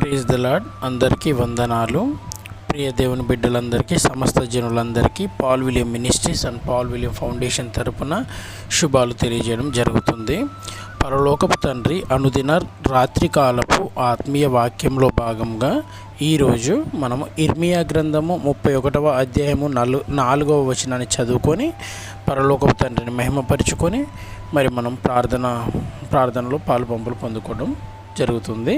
Praise the lord అందరికీ వందనాలు. ప్రియ దేవుని బిడ్డలందరికీ సమస్త జనులందరికీ Paul William ministries and Paul William foundation తరపున శుభాలు తెలియజేయడం జరుగుతుంది. పరలోకపు తండ్రి అనుదిన రాత్రికాలపు ఆత్మీయ వాక్యంలో భాగంగా ఈరోజు మనము ఇర్మియా గ్రంథము ముప్పై ఒకటవ అధ్యాయము నలు నాలుగవ వచనాన్ని చదువుకొని పరలోకపు తండ్రిని మహిమపరుచుకొని మరి మనం ప్రార్థన ప్రార్థనలో పాలు పంపులు పొందుకోవడం జరుగుతుంది.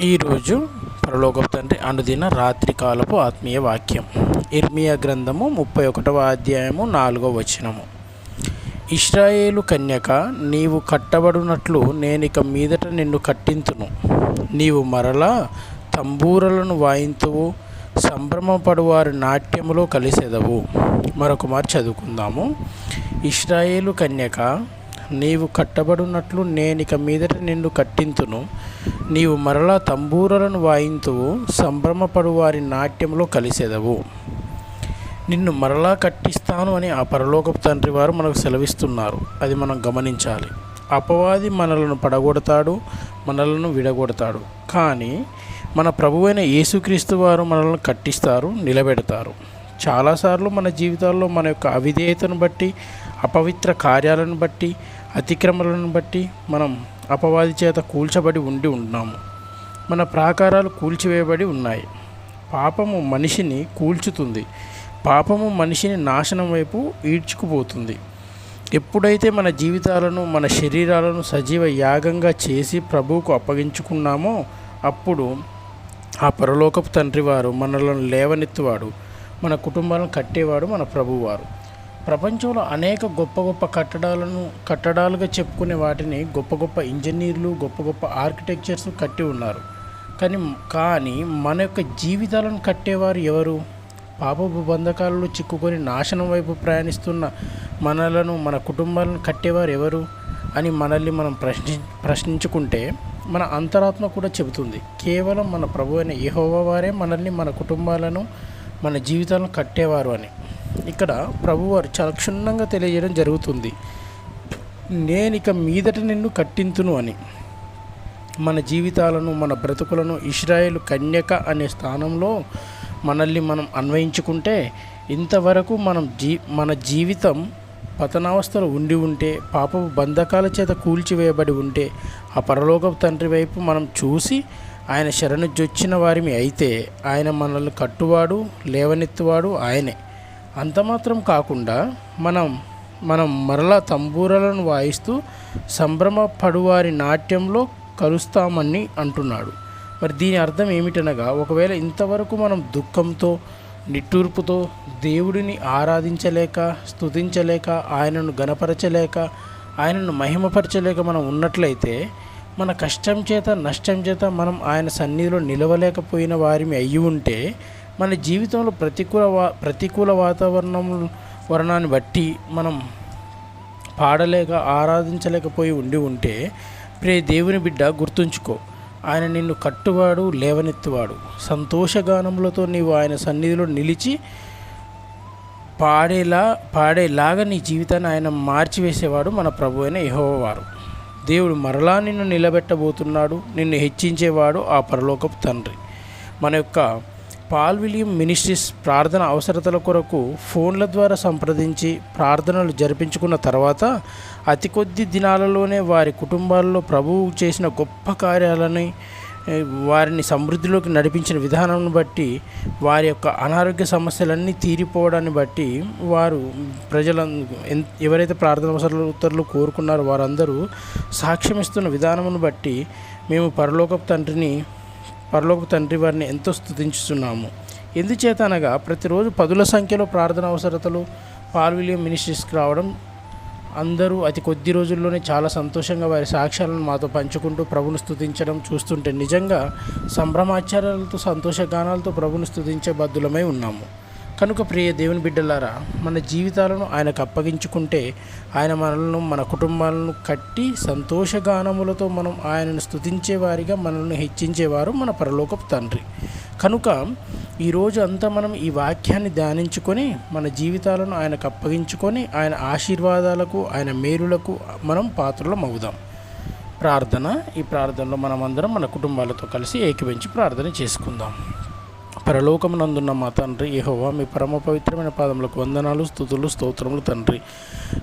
ఈరోజు పరలోకపు తండ్రి అనుదిన రాత్రికాలపు ఆత్మీయ వాక్యం. ఇర్మియా గ్రంథము ముప్పై ఒకటవ అధ్యాయము నాలుగవ వచనము. ఇస్రాయేలు కన్యక నీవు కట్టబడినట్లు నేనిక మీదట నిన్ను కట్టింతును. నీవు మరలా తంబూరలను వాయింతువు సంభ్రమపడువారి నాట్యములో కలిసెదవు. మరొక మారు చదువుకుందాము. ఇస్రాయేలు కన్యక నీవు కట్టబడినట్లు నేనిక మీదట నిన్ను కట్టింతును. నీవు మరలా తంబూరలను వాయింతువు సంభ్రమపడు వారి నాట్యంలో కలిసెదవు. నిన్ను మరలా కట్టిస్తాను అని ఆ పరలోకపు తండ్రి వారు మనకు సెలవిస్తున్నారు. అది మనం గమనించాలి. అపవాది మనలను పడగొడతాడు మనలను విడగొడతాడు. కానీ మన ప్రభువైన యేసుక్రీస్తు వారు మనల్ని కట్టిస్తారు నిలబెడతారు. చాలాసార్లు మన జీవితాల్లో మన యొక్క అవిధేయతను బట్టి అపవిత్ర కార్యాలను బట్టి అతిక్రమలను బట్టి మనం అపవాది చేత కూల్చబడి ఉండి ఉన్నాము. మన ప్రాకారాలు కూల్చివేయబడి ఉన్నాయి. పాపము మనిషిని కూల్చుతుంది. పాపము మనిషిని నాశనం వైపు ఈడ్చుకుపోతుంది. ఎప్పుడైతే మన జీవితాలను మన శరీరాలను సజీవ యాగంగా చేసి ప్రభువుకు అప్పగించుకున్నామో అప్పుడు ఆ పరలోకపు తండ్రి వారు మనలను లేవనెత్తువాడు మన కుటుంబాలను కట్టేవాడు మన ప్రభువారు ప్రపంచంలో అనేక గొప్ప గొప్ప కట్టడాలను కట్టడాలుగా చెప్పుకునే వాటిని గొప్ప గొప్ప ఇంజనీర్లు గొప్ప గొప్ప ఆర్కిటెక్చర్స్ కట్టి ఉన్నారు. కానీ కానీ మన యొక్క జీవితాలను కట్టేవారు ఎవరు? పాపపు బంధకాలలో చిక్కుకొని నాశనం వైపు ప్రయాణిస్తున్న మనలను మన కుటుంబాలను కట్టేవారు ఎవరు అని మనల్ని మనం ప్రశ్ని ప్రశ్నించుకుంటే మన అంతరాత్మ కూడా చెబుతుంది. కేవలం మన ప్రభు అయిన యెహోవా వారే మనల్ని మన కుటుంబాలను మన జీవితాలను కట్టేవారు అని. ఇక్కడ ప్రభువారు చాలా క్షుణ్ణంగా తెలియజేయడం జరుగుతుంది. నేను ఇక మీదట నిన్ను కట్టింతును అని. మన జీవితాలను మన బ్రతుకులను ఇస్రాయేల్ కన్యక అనే స్థానంలో మనల్ని మనం అన్వయించుకుంటే ఇంతవరకు మనం జీ మన జీవితం పతనావస్థలో ఉండి ఉంటే పాపపు బంధకాల చేత కూల్చివేయబడి ఉంటే ఆ పరలోకపు తండ్రి వైపు మనం చూసి ఆయన శరణు జొచ్చిన వారిమి అయితే ఆయన మనల్ని కట్టువాడు లేవనెత్తువాడు ఆయనే. అంత మాత్రం కాకుండా మనం మనం మరలా తంబూరలను వాయిస్తూ సంభ్రమపడువారి నాట్యంలో కలుస్తామని అంటున్నాడు. మరి దీని అర్థం ఏమిటనగా ఒకవేళ ఇంతవరకు మనం దుఃఖంతో నిట్టూర్పుతో దేవుడిని ఆరాధించలేక స్తుతించలేక ఆయనను గణపరచలేక ఆయనను మహిమపరచలేక మనం ఉన్నట్లయితే మన కష్టం చేత నష్టం చేత మనం ఆయన సన్నిధిలో నిలవలేకపోయిన వారిని అయ్యి ఉంటే మన జీవితంలో ప్రతికూల వా ప్రతికూల వాతావరణం వర్ణాన్ని బట్టి మనం పాడలేక ఆరాధించలేకపోయి ఉండి ఉంటే ప్రే దేవుని బిడ్డ గుర్తుంచుకో. ఆయన నిన్ను కట్టువాడు లేవనెత్తువాడు. సంతోషగానములతో నీవు ఆయన సన్నిధిలో నిలిచి పాడేలా పాడేలాగా నీ జీవితాన్ని ఆయన మార్చివేసేవాడు మన ప్రభు అయిన యహోవారు దేవుడు మరలా నిన్ను నిలబెట్టబోతున్నాడు నిన్ను హెచ్చించేవాడు ఆ పరలోకపు తండ్రి. మన యొక్క పాల్ విలియం మినిస్ట్రీస్ ప్రార్థన అవసరతల కొరకు ఫోన్ల ద్వారా సంప్రదించి ప్రార్థనలు జరిపించుకున్న తర్వాత అతి కొద్ది దినాలలోనే వారి కుటుంబాల్లో ప్రభువు చేసిన గొప్ప కార్యాలని వారిని సమృద్ధిలోకి నడిపించిన విధానం బట్టి వారి యొక్క అనారోగ్య సమస్యలన్నీ తీరిపోవడాన్ని బట్టి వారు ప్రజల ఎవరైతే ప్రార్థన అవసరాలు కోరుకున్నారో వారందరూ సాక్ష్యమిస్తున్న విధానమును బట్టి మేము పరలోకపు తండ్రిని పరలోక తండ్రి వారిని ఎంతో స్థుతించుతున్నాము ఎందుచేత అనగా ప్రతిరోజు పదుల సంఖ్యలో ప్రార్థన అవసరతలు పాల్విలియం మినిస్ట్రీస్కి రావడం అందరూ అతి కొద్ది రోజుల్లోనే చాలా సంతోషంగా వారి సాక్ష్యాలను మాతో పంచుకుంటూ ప్రభును స్థుతించడం చూస్తుంటే నిజంగా సంభ్రమాచారాలతో సంతోషగానాలతో ప్రభుని స్థుతించే బద్దులమై ఉన్నాము. కనుక ప్రియ దేవుని బిడ్డలారా మన జీవితాలను ఆయనకు అప్పగించుకుంటే ఆయన మనలను మన కుటుంబాలను కట్టి సంతోషగానములతో మనం ఆయనను స్థుతించేవారిగా మనల్ని హెచ్చించేవారు మన పరలోకపు తండ్రి. కనుక ఈరోజు అంతా మనం ఈ వాక్యాన్ని ధ్యానించుకొని మన జీవితాలను ఆయనకు అప్పగించుకొని ఆయన ఆశీర్వాదాలకు ఆయన మేలులకు మనం పాత్రలం అవుదాం. ప్రార్థన ఈ ప్రార్థనలో మనమందరం మన కుటుంబాలతో కలిసి ఏకీవించి ప్రార్థన చేసుకుందాం. పరలోకమునందున్న మా తండ్రి యహోవా మీ పరమ పవిత్రమైన పాదములకు వందనాలు స్థుతులు స్తోత్రములు తండ్రి.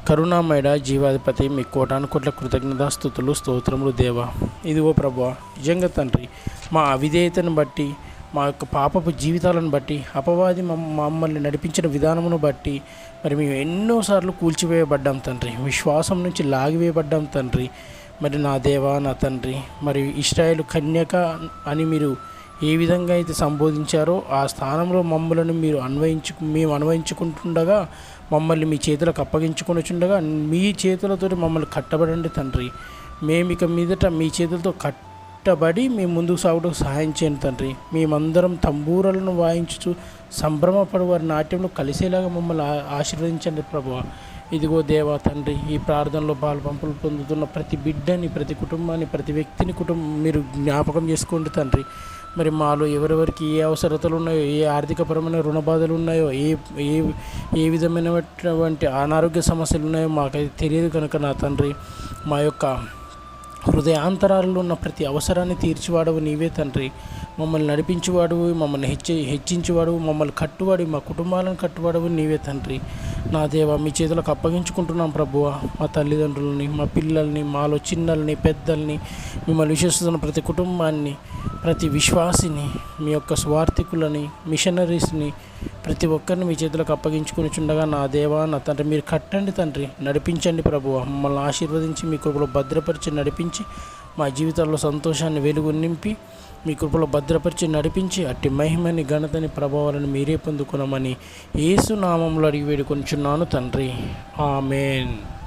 కరుణామయడ జీవాధిపతి మీ కోటాను కోట్ల కృతజ్ఞత స్థుతులు స్తోత్రములు దేవా. ఇదిగో ప్రభా నిజంగా తండ్రి మా అవిధేయతను బట్టి మా యొక్క పాపపు జీవితాలను బట్టి అపవాది మమ్మల్ని నడిపించిన విధానమును బట్టి మరి మేము ఎన్నోసార్లు కూల్చివేయబడ్డాం తండ్రి. విశ్వాసం నుంచి లాగివేయబడ్డాం తండ్రి. మరి నా దేవా నా తండ్రి మరి ఇస్రాయేల్ కన్యక అని మీరు ఏ విధంగా అయితే సంబోధించారో ఆ స్థానంలో మమ్మల్ని మీరు అన్వయించు మేము అన్వయించుకుంటుండగా మమ్మల్ని మీ చేతులకు అప్పగించుకొనిచుండగా మీ చేతులతో మమ్మల్ని కట్టబడండి తండ్రి. మేము ఇక మీదట మీ చేతులతో కట్టబడి మేము ముందుకు సాగుటకు సహాయం చేయండి తండ్రి. మేమందరం తంబూరలను వాయించుచు సంభ్రమపడు వారి నాట్యంలో కలిసేలాగా మమ్మల్ని ఆశీర్వదించండి ప్రభు ఇదిగో దేవా తండ్రి ఈ ప్రార్థనలో బాలపంపులు పొందుతున్న ప్రతి బిడ్డని ప్రతి కుటుంబాన్ని ప్రతి వ్యక్తిని కుటుంబం మీరు జ్ఞాపకం చేసుకోండి తండ్రి. మరి మాలో ఎవరెవరికి ఏ అవసరతలు ఉన్నాయో ఏ ఆర్థికపరమైన రుణ బాధలు ఉన్నాయో ఏ ఏ ఏ విధమైనటువంటి అనారోగ్య సమస్యలు ఉన్నాయో మాకైతే తెలియదు కనుక నా తండ్రి మా యొక్క హృదయాంతరాలలో ఉన్న ప్రతి అవసరాన్ని తీర్చివాడవు నీవే తండ్రి. మమ్మల్ని నడిపించేవాడు మమ్మల్ని హెచ్చి హెచ్చించేవాడు మమ్మల్ని కట్టువాడు మా కుటుంబాలను కట్టువాడవు నీవే తండ్రి. నా దేవ మీ చేతులకు అప్పగించుకుంటున్నాం ప్రభువ. మా తల్లిదండ్రులని మా పిల్లల్ని మాలో చిన్నల్ని పెద్దల్ని మిమ్మల్ని విశ్వసిస్తున్న ప్రతి కుటుంబాన్ని ప్రతి విశ్వాసిని మీ యొక్క స్వార్థికులని మిషనరీస్ని ప్రతి ఒక్కరిని మీ చేతులకు అప్పగించుకుని చుండగా నా దేవా నా తండ్రి మీరు కట్టండి తండ్రి నడిపించండి ప్రభువ. మమ్మల్ని ఆశీర్వదించి మీ కృపలో భద్రపరిచి నడిపించి మా జీవితాల్లో సంతోషాన్ని వెలుగు నింపి మీ కృపలో భద్రపరిచి నడిపించి అట్టి మహిమని ఘనతని ప్రభావాలను మీరే పొందుకున్నామని ఏసునామంలో అడిగి వేడుకొనిచున్నాను తండ్రి. ఆమెన్.